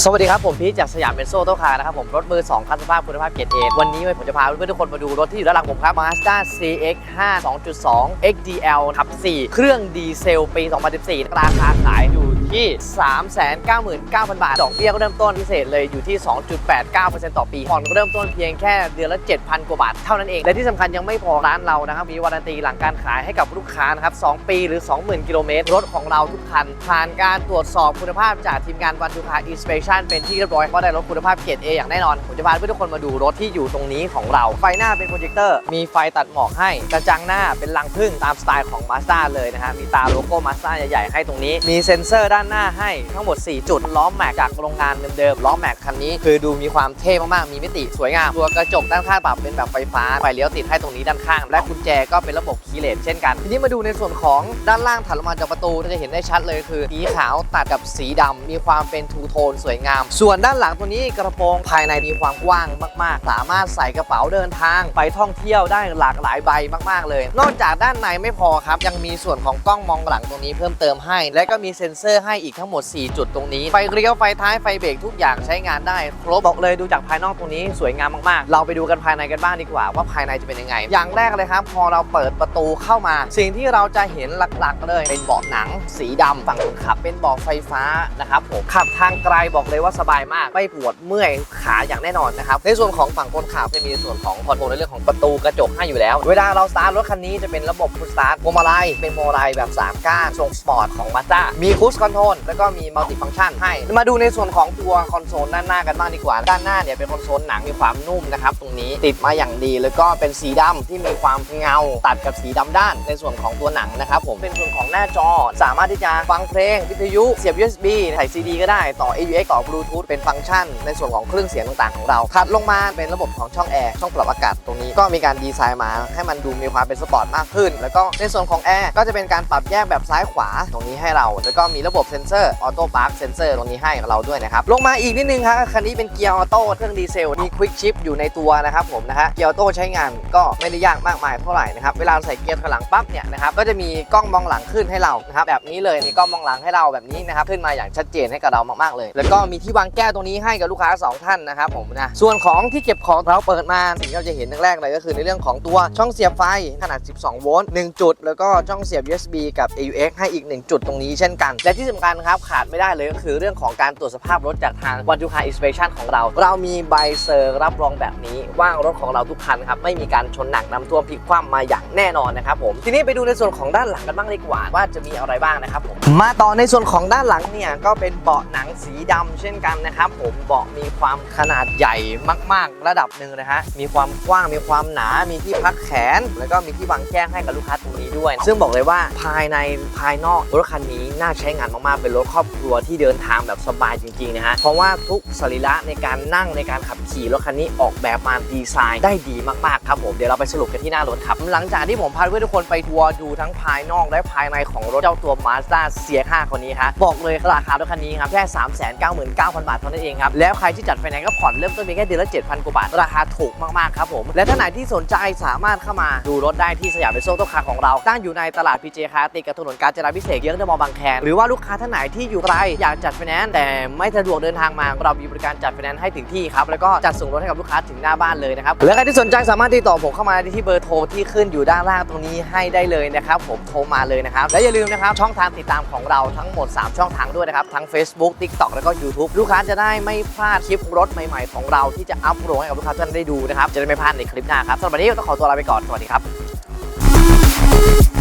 สวัสดีครับ ผมพีชจากสยามเบนโซโตคานะครับผมรถมือ 2 คันสภาพคุณภาพเกรดเอวันนี้ผมจะพาเพื่อนๆทุกคนมาดูรถที่อยู่ด้านหลังผมครับ Mazda CX 5 2.2 XDL ทับ 4 เครื่องดีเซลปี 2014 ราคาขายอยู่ ที่ 399,000 บาท ดอกเบี้ยก็เริ่มต้นพิเศษเลยอยู่ที่ 2.89%ต่อปี ผ่อนก็เริ่มต้นเพียงแค่เดือนละ 7,000 กว่าบาทเท่านั้นเอง และที่สำคัญยังไม่พอร้านเรานะครับ มีวารันตีหลังการขายให้กับลูกค้านะครับ 2 ปีหรือ 20,000 กิโลเมตร รถของเราทุกคัน ผ่านการตรวจสอบคุณภาพจากทีมงานวันทูคาอินสเปชันเป็นที่เรียบร้อยว่าได้รถคุณภาพเกรด A อย่างแน่นอนผมจะพาเพื่อนทุกคนมาดูรถที่อยู่ตรงนี้ของเรา ไฟหน้าเป็นโปรเจคเตอร์ มีไฟตัดหมอกให้ กระจังหน้าเป็นรังผึ้งตามสไตล์ของ Mazda เลยนะฮะ มีตาโลโก้ Mazda ใหญ่ๆให้ตรงนี้ มีเซ็นเซอร์ด้านหน้าให้ทั้งหมด 4 จุดล้อแม็กจากโรงงานเดิมๆล้อแม็กคันนี้คือดูมีความเท่มากๆ มีมิติสวยงาม ตัวกระจกด้านข้างปรับเป็นแบบไฟฟ้าไฟเลี้ยวติดให้ตรงนี้ด้านข้าง และกุญแจก็เป็นระบบคีย์เลสเช่นกัน ทีนี้มาดูในส่วนของด้านล่างถัดลงมาจากประตูจะเห็นได้ชัดเลยคือสีขาวตัดกับสีดำมีความเป็นทูโทนสวยงาม ส่วนด้านหลังตัวนี้กระโปรงภายในมีความกว้างมาก ๆ สามารถใส่กระเป๋าเดินทาง ไปท่องเที่ยวได้หลากหลายใบมากๆ เลย นอกจากด้านในไม่พอครับยังมีส่วนของกล้องมองหลังตรงนี้เพิ่มเติมให้ และก็มีเซ็นเซอร์ให้อีกทั้งหมด 4 จุดตรงนี้ ไฟเลี้ยวไฟท้ายไฟเบรกทุกอย่างใช้งานได้ ครบบอกเลยดูจากภายนอกตรงนี้สวยงามมากๆ เราไปดูกันภายในกันบ้างดีกว่า ว่าภายในจะเป็นยังไง อย่างแรกเลยครับ พอเราเปิดประตูเข้ามา สิ่งที่เราจะเห็นหลักๆ เลย เป็นเบาะหนัง สีดำฝั่งคนขับ เป็นเบาะไฟฟ้านะครับผมขับทางไกลบอกเลยว่าสบายมากไม่ปวดเมื่อยขาอย่างแน่นอนนะครับในส่วนของฝั่งคนขับจะมีส่วนของคอนโทรลในเรื่องของประตูกระจกให้อยู่แล้ว เวลาเราสตาร์ทรถคันนี้จะเป็นระบบพุชสตาร์ทพวงมาลัยเป็นพวงมาลัยแบบ3ก้านทรงสปอร์ตของมา z ้ามีคูชคอนโทรลแล้วก็มีมัลติฟังก์ชันให้ มาดูในส่วนของตัวคอนโซลด้านหน้ากันบ้างดีกว่า ด้านหน้าเนี่ยเป็นคอนโซลหนังมีความนุ่มนะครับตรงนี้ติดมาอย่างดี แล้วก็เป็นสีดำที่มีความเงาตัดกับสีดำด้าน ในส่วนของตัวหนังนะครับผมเป็นส่วนของหน้าจอ สามารถที่จะฟังเพลงวิทยุเสียบ USB ใส่ CD ก็ได้ต่อ AUX ต่อบลูทูธเป็นฟังก์ชัน ในส่วนของเครื่องเสียงต่างๆของเราถัดลงมาเป็นระบบของช่องแอร์ช่องปรับอากาศตรงนี้ก็มีการดีไซน์มาให้มันดูมีความเป็นสปอร์ตมากขึ้น แล้วก็ในส่วนของแอร์ก็จะเป็นการปรับแยกแบบซ้ายขวาตรงนี้ให้เรา แล้วก็มีระบบเซนเซอร์ออโต้พาร์คเซนเซอร์ตรงนี้ให้กับเราด้วยนะครับ ลงมาอีกนิดนึงครับคันนี้เป็นเกียร์ออโต้เครื่องดีเซล มีควิกชิปอยู่ในตัวนะครับผมนะฮะเกียร์ออโต้ใช้งานก็ไม่ได้ยากมากมายเท่าไหร่นะครับเวลาใส่เกียร์ถอยหลังปั๊บเนี่ยนะครับก็จะมีกล้องมองหลังขึ้นให้เรานะครับแบบนี้เลยมีกล้องมองหลังให้เราแบบนี้นะครับขึ้นมาอย่างชัดเจนให้กับเรามากๆเลย แล้วก็มีที่วางแก้วตรงนี้ให้กับลูกค้าสองท่านนะครับผมนะส่วนของที่เก็บของเราเปิดมาสิ่งที่เราจะเห็นแรกๆเลยก็คือในเรื่องของตัวช่องเสียบไฟขนาด 12 โวลต์1จุด แล้วก็ช่องเสียบ USB กับ AUX ให้อีก 1 จุดตรงนี้เช่นกันและที่สำคัญครับขาดไม่ได้เลยก็คือเรื่องของการตรวจสภาพรถจากทางวันจูคาอินสเปคชันของเรา เรามีใบเซอร์รับรองแบบนี้ ว่ารถของเราทุกคันครับไม่มีการชนหนักน้ำท่วมพลิกคว่ำมาอย่างแน่นอนนะครับผมทีนี้ไปดูในส่วนของด้านหลังกันบ้างดีกว่าว่าจะมีอะไรบ้างนะครับผมมาต่อในส่วนของด้านหลังเนี่ยก็เป็นเบาะหนังสีดำเช่นกันนะครับผมเบาะมีความขนาดใหญ่มาก ๆ ระดับหนึ่งนะฮะมีความกว้างมีความหนา มีที่พักแขน แล้วก็มีที่วางแก้งให้กับลูกค้าตรงนี้ด้วย ซึ่งบอกเลยว่าภายในภายนอกรถคันนี้น่าใช้งานมากๆ เป็นรถครอบครัวที่เดินทางแบบสบายจริงๆนะฮะ เพราะว่าทุกสรีระในการนั่งในการขับขี่รถคันนี้ออกแบบมาดีไซน์ได้ดีมากๆครับผมเดี๋ยวเราไปสรุปกันที่หน้ารถครับ หลังจากที่ผมพาเพื่อนทุกคนไปทัวร์ดูทั้งภายนอกและภายในของรถเจ้าตัว Mazda CX-5 คนนี้ฮะบอกเลยราคารถคันนี้ครับแค่399,000 บาทเท่านั้นเองครับแล้วใครที่จัดไฟแนนซ์ก็ผ่อนเริ่มต้นเพียงแค่เดือนละ7,000กว่าบาทราคาถูกมากๆครับผมและถ้าไหนที่สนใจสามารถเข้ามาดูรถได้ที่สยามเบโซโตคาร์ของเราตั้งอยู่ในตลาดพีเจคาติดกับถนนกาญจนาพิเศษกเยื้องเดอะมอลล์บางแคหรือว่าลูกค้าท่านไหนที่อยู่ไกลอยากจัดไฟแนนซ์แต่ไม่สะดวกเดินทางมาเรามีบริการจัดไฟแนนซ์ให้ถึงที่ครับแล้วก็จัดส่งรถให้กับลูกค้าถึงหน้าบ้านเลยนะครับและใครที่สนใจสามารถติดต่อผมเข้ามาได้ที่เบอร์โทรที่ขึ้นอยู่ด้านล่างตรงนี้ให้ได้เลยนะครับผมโทรมาเลยนะครับและอย่าลืมนะครับช่องทางติดตามของเราทั้งหมด 3 ช่องทางด้วยนะครับทั้ง Facebook TikTok แล้วก็ YouTube ลูกค้าจะได้ไม่พลาดคลิปรถใหม่ๆ ของเราที่จะอัพโหลดให้กับลูกค้าท่านได้ดูนะครับจะได้ไม่พลาดในคลิปหน้าครับสำหรับวันนี้ต้องขอตัวลาไปก่อนสวัสดีครับ